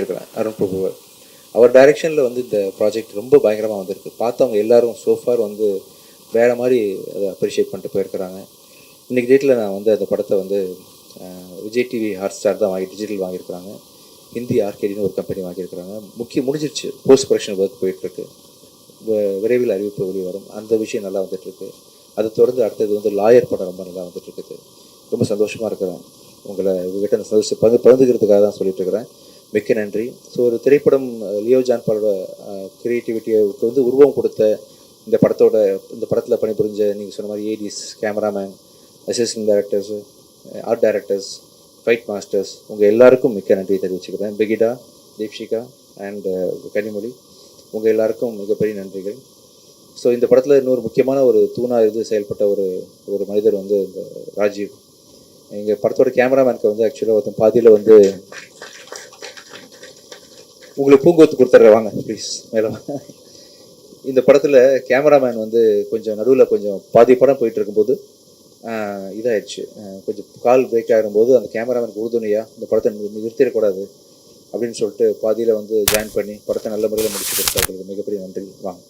இருக்கிறேன் அருண் பிரபு அவர் டைரெக்ஷனில் வந்து இந்த ப்ராஜெக்ட் ரொம்ப பயங்கரமாக வந்திருக்கு. பார்த்தவங்க எல்லாரும் சோஃபார் வந்து வேறு மாதிரி அதை அப்ரிஷியேட் பண்ணிட்டு போயிருக்கிறாங்க. இன்றைக்கி டேட்டில் நான் வந்து அந்த படத்தை வந்து விஜய் டிவி ஹாட் ஸ்டார் தான் வாங்கி டிஜிட்டல் வாங்கியிருக்கிறாங்க. ஹிந்தி ஆர்கேடின்னு ஒரு கம்பெனி வாங்கியிருக்கிறாங்க. முக்கிய முடிஞ்சிருச்சு. போஸ்ட் ப்ரொடக்ஷன் ஒர்க் போயிட்டுருக்கு விரைவில் அறிவிப்பு வெளியே வரும். அந்த விஷயம் நல்லா வந்துட்டுருக்கு. அதை தொடர்ந்து அடுத்தது வந்து லாயர் படம் ரொம்ப நல்லா வந்துட்டு இருக்குது ரொம்ப சந்தோஷமாக இருக்கிறேன். உங்களை உங்ககிட்ட அந்த சந்தோஷம் பங்கு பகிர்ந்துக்கிறதுக்காக தான் சொல்லிட்டு இருக்கிறேன். மிக்க நன்றி. ஸோ ஒரு திரைப்படம் லியோ ஜான்பாலோட வந்து உருவம் கொடுத்த இந்த படத்தோட இந்த படத்தில் பணிபுரிஞ்ச நீங்கள் சொன்ன மாதிரி ADs cameraman assistant directors art directors fight masters உங்கள் எல்லாருக்கும் மிக்க நன்றி தெரிவிச்சுக்கிறேன். பெகிடா தீப்ஷிகா அண்ட் கனிமொழி உங்கள் எல்லாருக்கும் மிகப்பெரிய நன்றிகள். ஸோ இந்த படத்தில் இன்னொரு முக்கியமான ஒரு தூணாக இருந்து செயல்பட்ட ஒரு ஒரு மனிதர் வந்து இந்த ராஜீவ். எங்கள் படத்தோட கேமராமேனுக்கு வந்து ஆக்சுவலாக ஒருத்தன் பாதியில் வந்து உங்களுக்கு பூங்கோத்து கொடுத்துட்றேன். வாங்க ப்ளீஸ் மேலே இந்த படத்தில் கேமராமேன் வந்து கொஞ்சம் நடுவில் கொஞ்சம் பாதி படம் போயிட்டு இருக்கும்போது கொஞ்சம் கால் பிரேக் ஆகும்போது அந்த கேமராமேன் உறுதுணையாக இந்த படத்தை நிறுத்திடக்கூடாது அப்படின்னு சொல்லிட்டு பாதியில் வந்து ஜாயின் பண்ணி படத்தை நல்ல முறையில் முடிச்சு கொடுத்தாரு மிகப்பெரிய நன்றி. வாங்க.